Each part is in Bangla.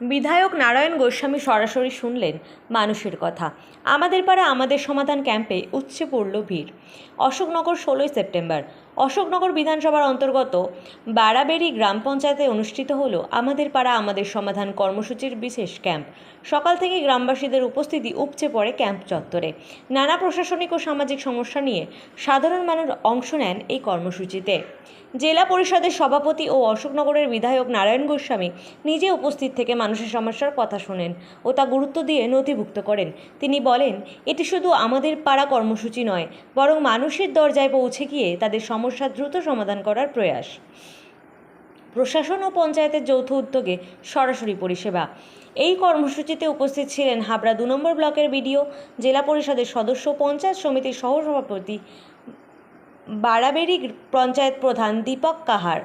বিধায়ক নারায়ণ গোস্বামী সরাসরি শুনলেন মানুষের কথা। আমাদের পাড়া আমাদের সমাধান ক্যাম্পে উচ্ছে পড়ল ভিড়। অশোকনগর ষোলোই সেপ্টেম্বর। অশোকনগর বিধানসভার অন্তর্গত বাড়াবেড়ি গ্রাম পঞ্চায়েতে অনুষ্ঠিত হল আমাদের পাড়া আমাদের সমাধান কর্মসূচির বিশেষ ক্যাম্প। সকাল থেকে গ্রামবাসীদের উপস্থিতি উপচে পড়ে ক্যাম্প চত্বরে। নানা প্রশাসনিক ও সামাজিক সমস্যা নিয়ে সাধারণ মানুষ অংশ নেন এই কর্মসূচিতে। জেলা পরিষদের সভাপতি ও অশোকনগরের বিধায়ক নারায়ণ গোস্বামী নিজে উপস্থিত থেকে মানুষের সমস্যার কথা শোনেন ও তা গুরুত্ব দিয়ে নথিভুক্ত করেন। তিনি বলেন, এটি শুধু আমাদের পাড়া কর্মসূচি নয়, বরং মানুষের দরজায় পৌঁছে গিয়ে তাদের সমস্যা দ্রুত সমাধান করার প্রয়াস। প্রশাসন ও পঞ্চায়েতের যৌথ উদ্যোগে সরাসরি পরিষেবা। এই কর্মসূচিতে উপস্থিত ছিলেন হাবড়া দু নম্বর ব্লকের বিডিও, জেলা পরিষদের সদস্য পঞ্চায়েত সমিতির সহসভাপতি বাড়াবেড়ি পঞ্চায়েত প্রধান দীপক কাহার।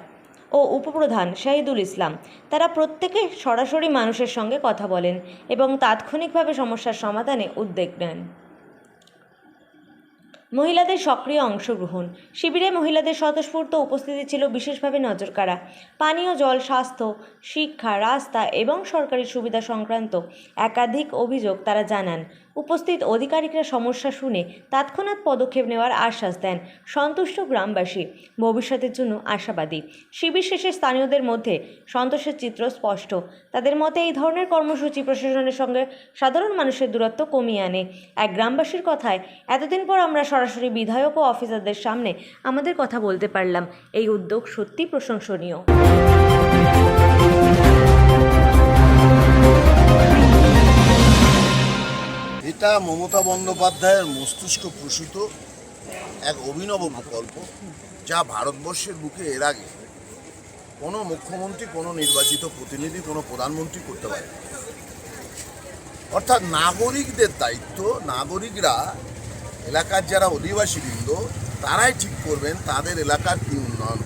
ও উপপ্রধান শাহিদুল ইসলাম। তারা প্রত্যেকে সরাসরি মানুষের সঙ্গে কথা বলেন এবং তাৎক্ষণিকভাবে সমস্যার সমাধানে উদ্যোগ নেন। মহিলাদের সক্রিয় অংশগ্রহণ। শিবিরে মহিলাদের স্বতঃস্ফূর্ত উপস্থিতি ছিল বিশেষভাবে নজরকাড়া। পানীয়, জল, স্বাস্থ্য, শিক্ষা, রাস্তা এবং সরকারি সুবিধা সংক্রান্ত একাধিক অভিযোগ তারা জানান। উপস্থিত আধিকারিকরা সমস্যা শুনে তৎক্ষণাৎ পদক্ষেপ নেওয়ার আশ্বাস দেন সন্তুষ্ট গ্রামবাসী। ভবিষ্যতের জন্য আশাবাদী। শিবির শেষে স্থানীয়দের মধ্যে সন্তোষের চিত্র স্পষ্ট। তাদের মতে এই ধরনের কর্মসূচি প্রশাসনের সঙ্গে সাধারণ মানুষের দূরত্ব কমিয়ে আনে। এক গ্রামবাসীর কথায়, এতদিন পর আমরা সরাসরি বিধায়ক ও অফিসারদের সামনে আমাদের কথা বলতে পারলাম। এই উদ্যোগ সত্যি প্রশংসনীয়। এটা মমতা বন্দ্যোপাধ্যায়ের মস্তিষ্ক প্রসূত, এক অভিনব প্রকল্প যা ভারতবর্ষের বুকে এর আগে কোনো মুখ্যমন্ত্রী, কোনো নির্বাচিত প্রতিনিধি, কোনো প্রধানমন্ত্রী করতে পারে। অর্থাৎ নাগরিকদের দায়িত্ব, নাগরিকরা এলাকার যারা অধিবাসীবৃন্দ, তারাই ঠিক করবেন তাদের এলাকার কী উন্নয়ন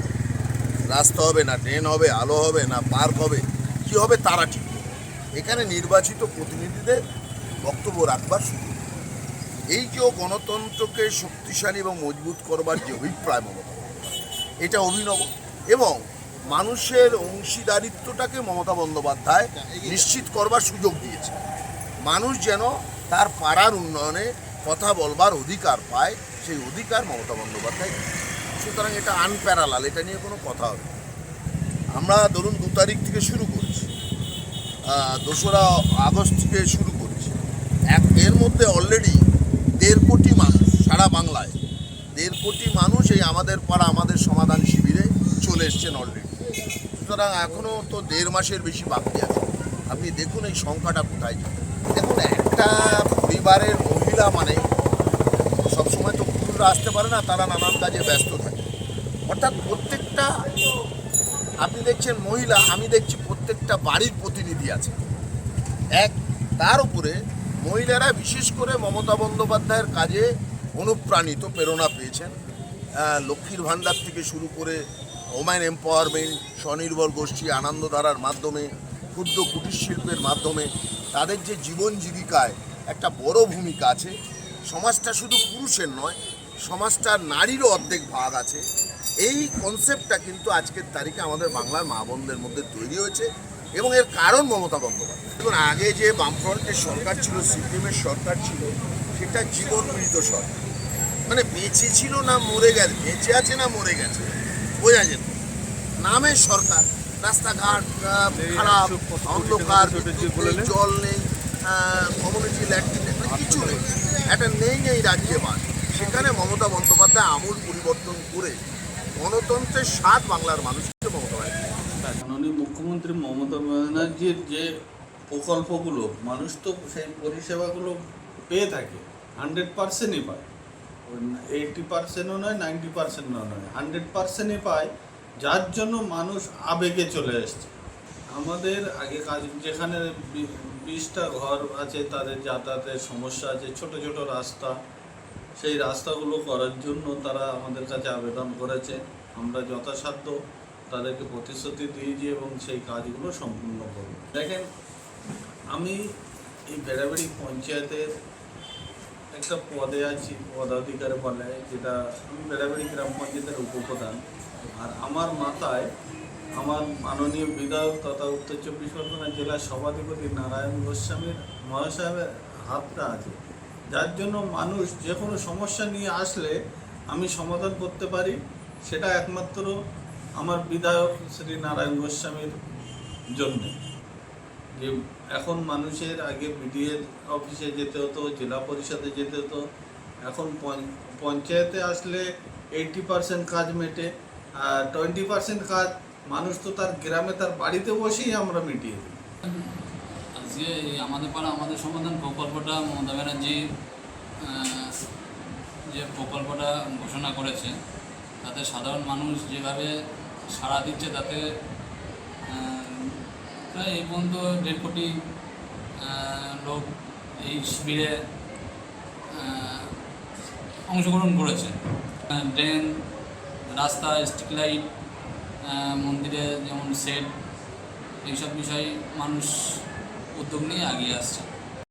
রাস্তা হবে না ট্রেন হবে, আলো হবে না, পার্ক হবে, কি হবে তারা ঠিক এখানে নির্বাচিত প্রতিনিধিদের বক্তব্য রাখবার সুযোগ। এই যে গণতন্ত্রকে শক্তিশালী এবং মজবুত করবার যে অভিপ্রায় মমতা এটা অভিনব এবং মানুষের অংশীদারিত্বটাকে মমতা বন্দ্যোপাধ্যায় নিশ্চিত করবার সুযোগ দিয়েছে। মানুষ যেন তার পাড়ার উন্নয়নে কথা বলবার অধিকার পায়, সেই অধিকার মমতা বন্দ্যোপাধ্যায় সুতরাং এটা আনপ্যারালাল এটা নিয়ে কোনো কথা হবে আমরা ধরুন দু তারিখ থেকে শুরু করেছি। দোসরা আগস্ট থেকে শুরু এক, এর মধ্যে অলরেডি দেড় কোটি মানুষ সারা বাংলায়, দেড় কোটি মানুষ এই আমাদের পাড়া, আমাদের সমাধান শিবিরে চলে এসছেন অলরেডি সুতরাং এখনও তো দেড় মাসের বেশি বাকি আছে। আপনি দেখুন এই সংখ্যাটা কোথায় দেখুন, একটা পরিবারের মহিলা মানে সবসময় তো পুরুষরা আসতে পারে না, তারা নানান কাজে ব্যস্ত থাকে। অর্থাৎ প্রত্যেকটা, আপনি দেখছেন মহিলা, আমি দেখছি প্রত্যেকটা বাড়ির প্রতিনিধি আছে। এক, তার উপরে মহিলারা বিশেষ করে মমতা বন্দ্যোপাধ্যায়ের কাজে অনুপ্রাণিত, প্রেরণা পেয়েছেন। লক্ষ্মীর ভাণ্ডার থেকে শুরু করে ওম্যান এম্পাওয়ারমেন্ট, স্বনির্ভর গোষ্ঠী, আনন্দধারার মাধ্যমে, ক্ষুদ্র কুটির শিল্পের মাধ্যমে তাদের যে জীবন জীবিকায় একটা বড় ভূমিকা আছে। সমাজটা শুধু পুরুষের নয়, সমাজটার নারীরও অর্ধেক ভাগ আছে। এই কনসেপ্টটা কিন্তু আজকের তারিখে আমাদের বাংলার মা বোনদের মধ্যে তৈরি হয়েছে। এবং এর কারণ মমতা বন্দ্যোপাধ্যায়। দেখুন আগে যে বামফ্রন্টের সরকার ছিল সিপিএমের সরকার ছিল সেটা জীবন মৃত সরকার। মানে বেঁচে ছিল না মরে গেছে বেঁচে আছে না মরে গেছে বোঝা যেত নামের সরকার রাস্তাঘাট খারাপ অন্ধকার জল নেই কমিউনিটি ল্যাট্রিন নেই, মানে কিছু নেই। একটা নেই নেই রাজ্যে বাস সেখানে মমতা বন্দ্যোপাধ্যায় আমূল পরিবর্তন করে গণতন্ত্রের স্বাদ বাংলার ব্যানার্জি মাননীয় মুখ্যমন্ত্রী মমতা ব্যানার্জির যে প্রকল্পগুলো, মানুষ তো সেই পরিষেবাগুলো পেয়ে থাকে হান্ড্রেড পার্সেন্টই পায়। এইটি পার্সেন্টও নয় নাইনটি পার্সেন্টও নয় হান্ড্রেড পার্সেন্টই পায়, যার জন্য মানুষ আবেগে চলে এসছে আমাদের আগে কাজ, যেখানে বিশটা ঘর আছে, তাদের যাতায়াতের সমস্যা আছে, ছোট ছোট রাস্তা। সেই রাস্তাগুলো করার জন্য তারা আমাদের কাছে আবেদন করেছে। আমরা যথাসাধ্য তাদেরকে প্রতিশ্রুতি দিয়েছি এবং সেই কাজগুলো সম্পূর্ণ করব। দেখেন, আমি এই বেড়াবেড়ি পঞ্চায়েতের একটা পদে আছি, পদাধিকার বলে, যেটা আমি বেড়াবেড়ি গ্রাম পঞ্চায়েতের উপপ্রধান। আর আমার মাথায় আমার মাননীয় বিধায়ক তথা উত্তর চব্বিশ পরগনা জেলার সভাধিপতি নারায়ণ গোস্বামীর মহাশয়ের হাতটা আছে। যার জন্য মানুষ যে কোনো সমস্যা নিয়ে আসলে আমি সমাধান করতে পারি, সেটা একমাত্র আমার বিধায়ক শ্রী নারায়ণ গোস্বামীর জন্য। যে এখন মানুষের আগে বিডিএর অফিসে যেতে হতো, জেলা পরিষদে যেতে হতো, এখন পঞ্চায়েতে আসলে এইটি পার্সেন্ট কাজ মেটে, আর টোয়েন্টি পার্সেন্ট কাজ মানুষ তো তার গ্রামে তার বাড়িতে বসেই আমরা মিটিয়ে দিই। আজকে আমাদের পাড়া আমাদের সমাধান প্রকল্পটা মমতা ব্যানার্জি যে প্রকল্পটা ঘোষণা করেছে তাতে সাধারণ মানুষ যেভাবে সাড়া দিচ্ছে তাতে প্রায় এই পর্যন্ত দেড় কোটি লোক এই শিবিরে অংশগ্রহণ করেছে। ড্রেন, রাস্তা, স্ট্রিট লাইট মন্দিরে যেমন সেট, এইসব বিষয়ে মানুষ উদ্যোগ নিয়ে এগিয়ে আসছে।